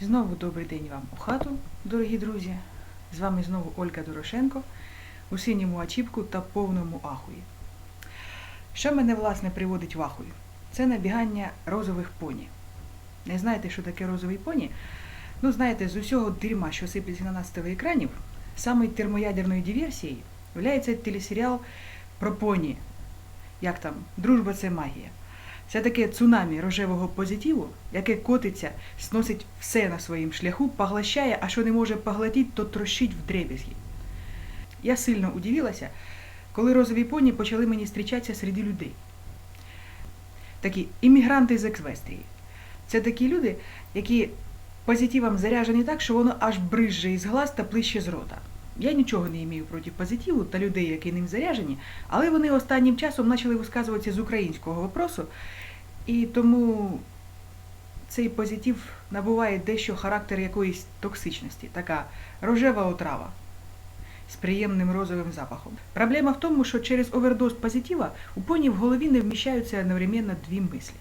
Знову добрий день вам у хату, дорогі друзі. З вами знову Ольга Дорошенко у синьому ачіпку та повному ахуї. Що мене, власне, приводить в ахую? Це набігання розових поні. Не знаєте, що таке розовий поні? Ну, знаєте, з усього дерьма, що сипеться на нас телеекранів, самою термоядерною диверсією є телесеріал про поні. Як там? Дружба це магія. Це таке цунамі рожевого позитиву, яке котиться, сносить все на своїм шляху, поглощає, а що не може поглотити, то трощить в дребезги. Я сильно удивилася, коли розові поні почали мені зустрічатися серед людей. Такі іммігранти з Еквестрії. Це такі люди, які позитивом заряжені так, що воно аж бризже із глаз та плище з рота. Я нічого не маю проти позитиву та людей, які ним заряжені, але вони останнім часом почали висказуватися з українського вопросу, і тому цей позитив набуває дещо характер якоїсь токсичності, така рожева отрава з приємним розовим запахом. Проблема в тому, що через овердоз позитива у поні в голові не вміщаються одновременно дві мислі.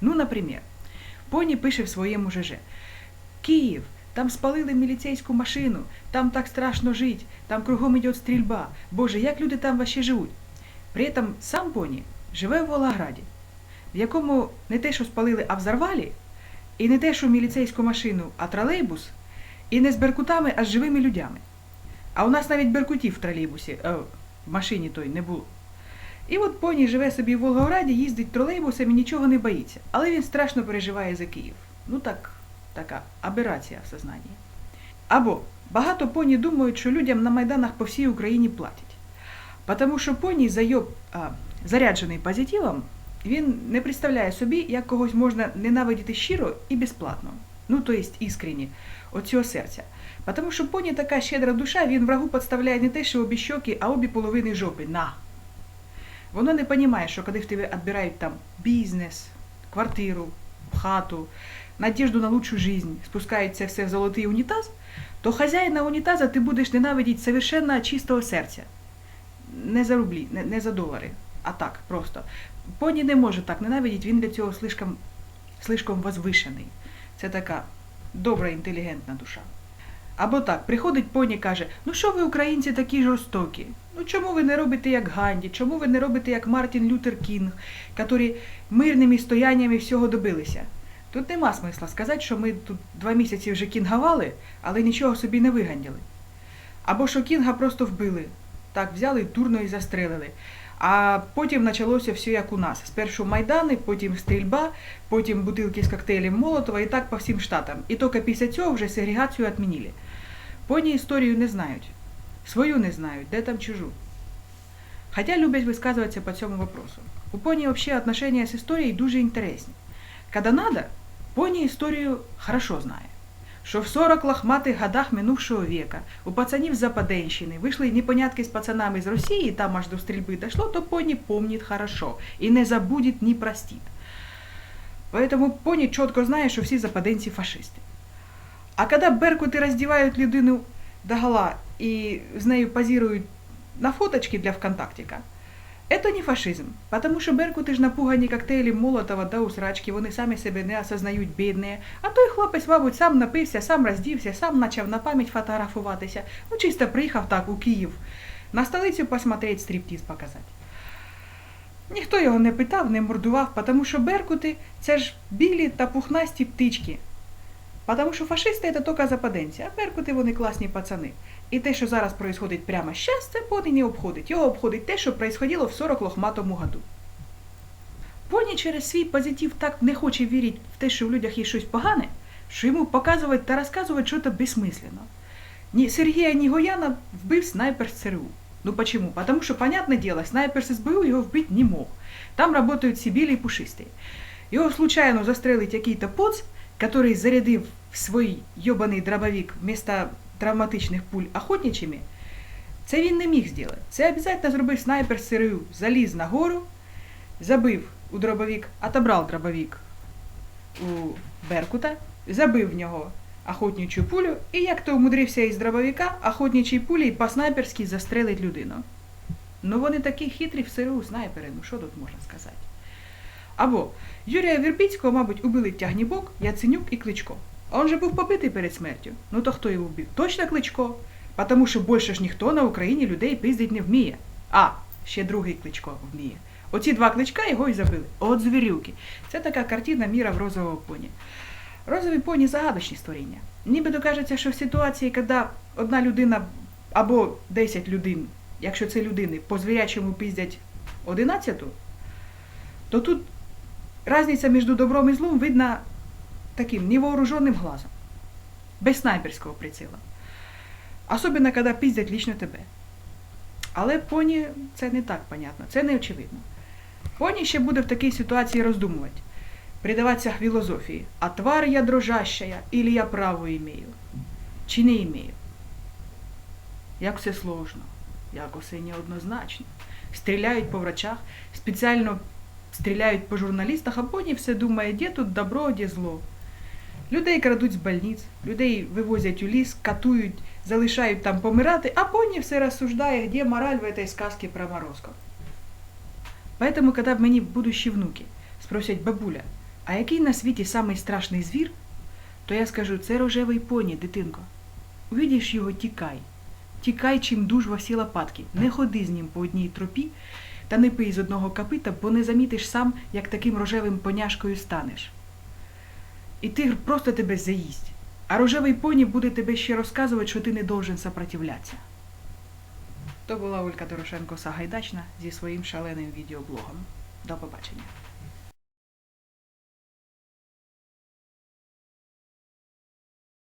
Ну, наприклад, поні пише в своєму ЖЖ Київ, там спалили міліцейську машину, там так страшно жить, там кругом йде стрільба. Боже, як люди там вообще живуть? При этом сам поні живе в Волгограді, в якому не те, що спалили, а взорвали, і не те, що міліцейську машину, а тролейбус, і не з беркутами, а з живими людьми. А у нас навіть беркутів в тролейбусі, е, в машині той не було. І от поні живе собі в Волгограді, їздить тролейбусом і нічого не боїться. Але він страшно переживає за Київ. Ну так, така аберація в сознанні. Або багато поні думають, що людям на майданах по всій Україні платять. Тому що поні зайоб, а, заряджений позитивом, він не представляє собі, як когось можна ненавидіти щиро і безплатно. Ну, то есть іскренні, от цього серця. Тому що поні така щедра душа, він врагу підставляє не те, що обі щоки, а обі половини жопи. На. Воно не розуміє, що коли в тебе відбирають там бізнес, квартиру, хату, надіжду на лучшу жизнь, спускають це все в золотий унітаз, то хазяїна унітаза ти будеш ненавидіти совершенно чистого серця. Не за рублі, не, не за долари, а так просто. Поні не може так ненавидіти, він для цього слишком, слишком возвишений. Це така добра, інтелігентна душа. Або так, приходить поні і каже: ну що ви, українці, такі жорстокі? Ну чому ви не робите як Ганді? Чому ви не робите як Мартін Лютер Кінг, які мирними стояннями всього добилися? Тут нема смисла сказати, що ми тут два місяці вже кінгавали, але нічого собі не виганяли. Або що кінга просто вбили. Так, взяли дурно і застрелили. А потім почалося все як у нас. Спершу майдани, потім стрільба, потім бутилки з коктейлем Молотова і так по всім штатам. І тільки після цього вже сегрегацію відмінили. Поні історію не знають. Свою не знають, де там чужу. Хотя люблять висказуватися по цьому вопросу. У поні взагалі отношения з історією дуже інтересні. Когда надо, поні історію хорошо знає. Що в 40 лохматих годах минувшого века у пацанів Западенщини вийшли непонятки з пацанами з Росії, там аж до стрільби дошло, то поні помнит хорошо і не забудет, не простит. Поэтому поні чітко знає, що всі западенці фашисти. А коли беркути роздівають людину догола і з нею позирують на фоточки для ВКонтактика, это не фашизм, потому що беркути ж напугані коктейлі Молотова та усрачки, вони самі себе не осознають бідні, а той хлопець, мабуть, сам напився, сам роздівся, сам почав на пам'ять фотографуватися. Ну, чисто приїхав так у Київ, на столицю посмотреть, стриптиз показати. Ніхто його не питав, не мордував, тому що беркути це ж білі та пухнасті птички. Потому що фашисти це тільки западенці, а беркути вони класні пацани. І те, що зараз происходить прямо зараз, це поні не обходить. Його обходить те, що происходило в 40 лохматому году. Поні через свій позитив так не хоче вірити в те, що в людях є щось погане, що йому показувати та розказувати щось безсмисленно. Ні Сергія Нігояна вбив снайпер з ЦРУ. Ну почему? Потому что, понятное дело, снайпер с СБУ его вбить не мог. Там работают все белые и пушистые. Його случайно застрелить який-то поц, который зарядив в свій йобаний дробовик вместо травматичних пуль охотничими, це він не міг зробити. Це обов'язково зробив снайпер з ЦРУ. Заліз на гору, забив у дробовик, отобрав дробовик у Беркута, забив в нього охотничу пулю, і як то умудрився із дробовика охотничій пулі по-снайперськи застрелить людину. Ну вони такі хитрі в СРУ снайпери, ну що тут можна сказати? Або Юрія Вірбицького, мабуть, убили Тягнібок, Яценюк і Кличко. А он же був побитий перед смертю. Ну то хто його вбив? Точно Кличко. Потому що більше ж ніхто на Україні людей пиздить не вміє. А, ще другий Кличко вміє. Оці два кличка його і забили. От звірюки. Це така картина міра в розового поні. Розові поні загадочні створіння. Нібито кажеться, що в ситуації, коли одна людина або 10 людин, якщо це людини, по звірячому пиздять 11, то тут різниця між добром і злом видна таким невооруженным глазом, без снайперського приціла. Особливо, коли пиздять лично тебе. Але поні це не так понятно, це не очевидно. Поні ще буде в такій ситуації роздумувати, предаватися філософії. А твар я дрожащая, или я право имею? Чи не имею? Як все сложно, як усе неоднозначно. Стріляють по врачах, спеціально стріляють по журналістах, а поні все думає, де тут добро, де зло. Людей крадуть з больниць, людей вивозять у ліс, катують, залишають там помирати, а поні все розсуждає, де мораль в этой сказке про Морозко. Поэтому, когда в мені будущі внуки спросять бабуля, а який на світі самий страшний звір, то я скажу, це рожевий поні, дитинко. Увидиш його, тікай. Тікай, чим дуж во всі лопатки. Не ходи з ним по одній тропі та не пий з одного копита, бо не замітиш сам, як таким рожевим поняшкою станеш. І тигр просто тебе заїсть. А рожевий поні буде тебе ще розказувати, що ти не должен сопротивлятися. То була Олька Дорошенко Сагайдачна зі своїм шаленим відеоблогом. До побачення.